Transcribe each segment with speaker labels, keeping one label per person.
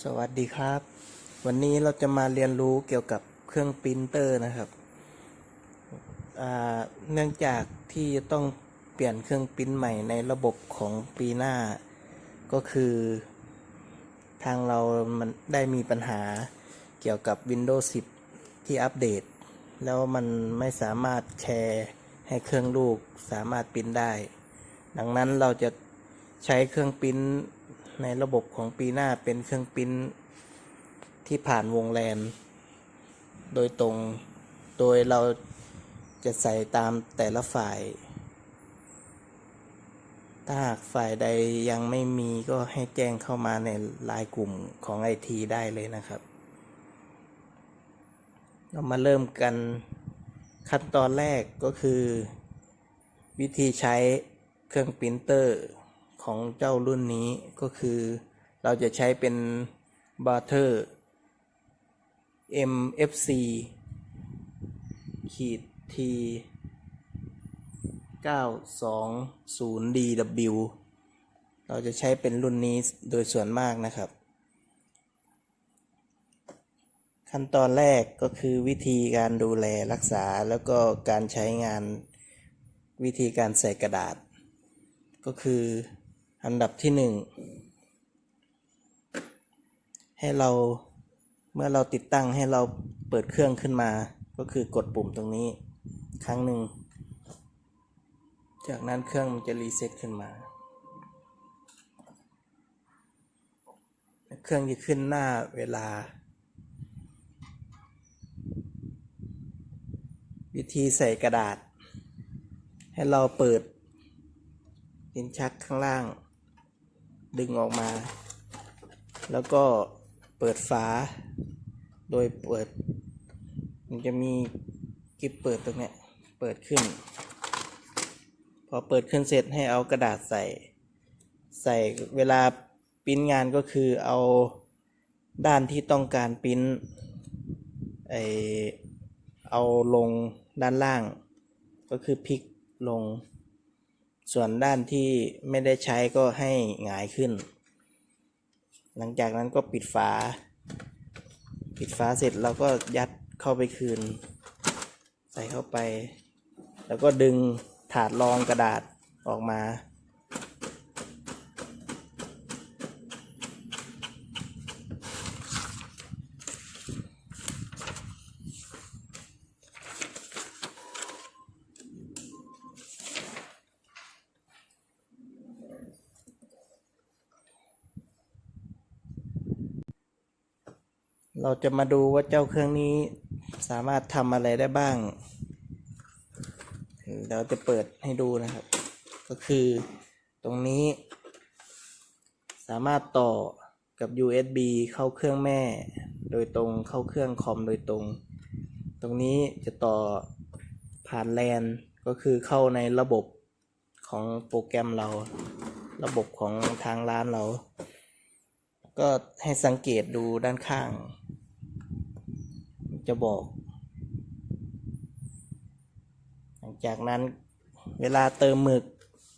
Speaker 1: สวัสดีครับ วันนี้เราจะมาเรียนรู้เกี่ยวกับเครื่องปรินเตอร์นะครับเนื่องจากที่จะต้องเปลี่ยนเครื่องปริ้นใหม่ในระบบของปีหน้า ก็คือ ทางเรามันได้มีปัญหาเกี่ยวกับ Windows 10 ที่อัปเดต แล้วมันไม่สามารถแชร์ให้เครื่องลูกสามารถปริ้นได้ ดังนั้นเราจะใช้เครื่องปริ้น ในระบบของปีหน้าเป็นเครื่องปิ้นที่ผ่านวงแลนโดยตรง โดยเราจะใส่ตามแต่ละฝ่าย ถ้าหากฝ่ายใดยังไม่มีก็ให้แจ้งเข้ามาในไลน์กลุ่มของไอทีได้เลยนะครับ เรามาเริ่มกันขั้นตอนแรกก็คือ วิธีใช้เครื่องปรินเตอร์ ของเจ้ารุ่นนี้ก็คือเราจะใช้เป็นบาร์เทอร์ MFC ขีด T 920 DW เราจะใช้เป็นรุ่นนี้โดยส่วนมากนะครับ ขั้นตอนแรกก็คือวิธีการดูแลรักษาแล้วก็การใช้งานวิธีการใส่กระดาษ ก็คือ อันดับที่หนึ่งให้เราเมื่อเราติดตั้งให้เราเปิดเครื่องขึ้นมา ก็คือกดปุ่มตรงนี้ ครั้งหนึ่ง จากนั้นเครื่องมันจะรีเซ็ตขึ้นมา เครื่องจะขึ้นหน้าเวลา วิธีใส่กระดาษ ให้เราเปิดลิ้นชักข้างล่าง ดึงออกมา แล้วก็เปิดฝา โดยเปิด มันจะมีกิ๊บเปิดตรงเนี้ย เปิดขึ้น พอเปิดขึ้นเสร็จให้เอากระดาษใส่ ใส่เวลาปิ้นงานก็คือเอาด้านที่ต้องการปิ้นไอเอาลงด้านล่าง ก็คือพลิกลง ส่วนด้านที่ไม่ได้ใช้ก็ให้หงายขึ้น หลังจากนั้นก็ปิดฝา ปิดฝาเสร็จเราก็ยัดเข้าไปคืน ใส่เข้าไป แล้วก็ดึงถาดรองกระดาษออกมา เราจะมาดูว่าเจ้าเครื่องนี้สามารถทำอะไรได้บ้าง เดี๋ยวจะเปิดให้ดูนะครับ ก็คือตรงนี้ สามารถต่อกับ USB เข้าเครื่องแม่ โดยตรงเข้าเครื่องคอมโดยตรง ตรงนี้จะต่อผ่านแลนก็คือเข้าในระบบของโปรแกรมเรา ระบบของทางร้านเรา ก็ให้สังเกตดูด้านข้าง จะบอก หลังจากนั้นเวลาเติมหมึก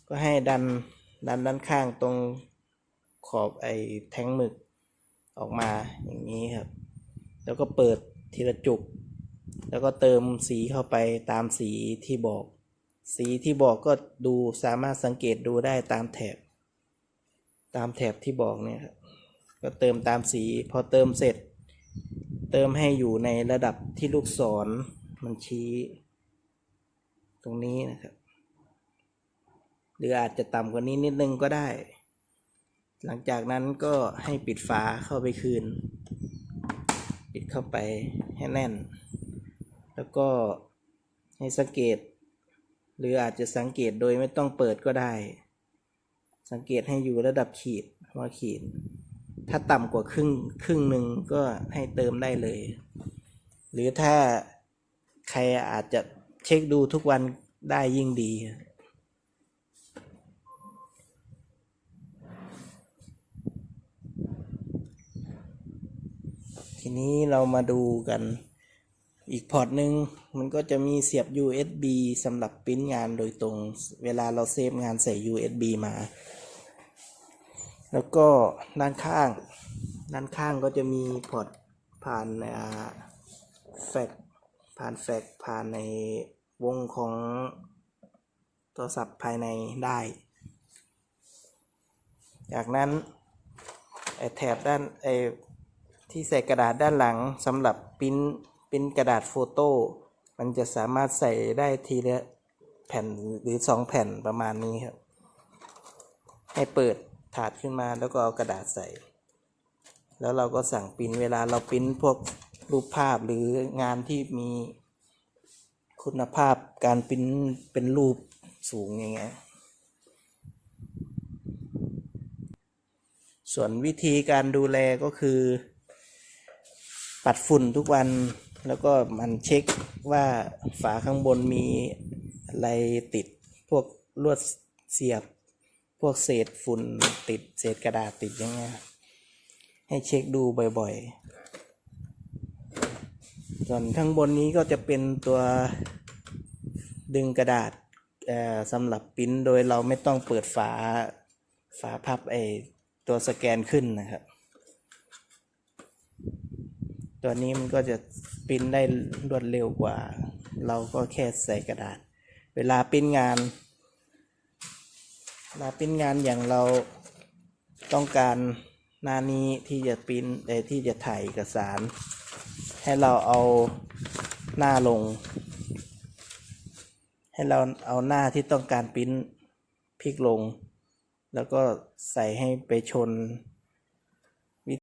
Speaker 1: ก็ให้ดันดันด้านข้างตรงขอบไอ้แท่งหมึกออกมาอย่างนี้ครับ แล้วก็เปิดทีละจุก แล้วก็เติมสีเข้าไปตามสีที่บอก สีที่บอกก็ดูสามารถสังเกตดูได้ตามแถบ ตามแถบที่บอกเนี่ยครับ ก็เติมตามสีพอเติมเสร็จ เติมให้อยู่ในระดับที่ลูกศรมันชี้ตรงนี้นะครับ หรืออาจจะต่ำกว่านี้นิดนึงก็ได้ หลังจากนั้นก็ให้ปิดฝาเข้าไปคืน ปิดเข้าไปให้แน่น แล้วก็ให้สังเกต หรืออาจจะสังเกตโดยไม่ต้องเปิดก็ได้ สังเกตให้อยู่ระดับขีดว่าขีด ถ้าต่ำกว่าครึ่งครึ่งหนึ่งก็ให้เติมได้เลย หรือถ้าใครอาจจะเช็คดูทุกวันได้ยิ่งดี ทีนี้เรามาดูกันอีกพอร์ตหนึ่งมันก็จะมีเสียบ USB สำหรับปริ้นงานโดยตรง เวลาเราเซฟงานใส่ USB มา แล้วก็ด้านข้าง ด้านข้างก็จะมีพอร์ตผ่านอ่าแฟกผ่านแฟกผ่านในวงของโทรศัพท์ภายในได้ จากนั้นไอ้แถบด้านไอ้ที่ใส่กระดาษด้านหลังสำหรับปิ้นปริ้นกระดาษโฟโต้ มันจะสามารถใส่ได้ทีละแผ่นหรือสองแผ่นประมาณนี้ครับ ให้เปิด ถาดขึ้นมาแล้วก็เอากระดาษใส่ แล้วเราก็สั่งปิ้นเวลาเราปิ้นพวกรูปภาพหรืองานที่มีคุณภาพการปิ้นเป็นรูปสูงอย่างเงี้ยส่วนวิธีการดูแลก็คือ ปัดฝุ่นทุกวันแล้วก็มันเช็คว่าฝาข้างบนมีอะไรติดพวกลวดเสียบ พวกเศษฝุ่นติดเศษกระดาษติดอย่างเงี้ยให้เช็คดูบ่อยๆ ส่วนข้างบนนี้ก็จะเป็นตัวดึงกระดาษสำหรับปริ้นโดยเราไม่ต้องเปิดฝาฝาพับไอตัวสแกนขึ้นนะครับ ตัวนี้มันก็จะปริ้นได้รวดเร็วกว่า เราก็แค่ใส่กระดาษ เวลาปริ้นงาน ลาปิ้นงานอย่างเราต้องการหน้านี้ที่จะปิ้นแต่ที่จะถ่ายเอกสาร ให้เราเอาหน้าลง ให้เราเอาหน้าที่ต้องการปิ้นพลิกลง แล้วก็ใส่ให้ไปชน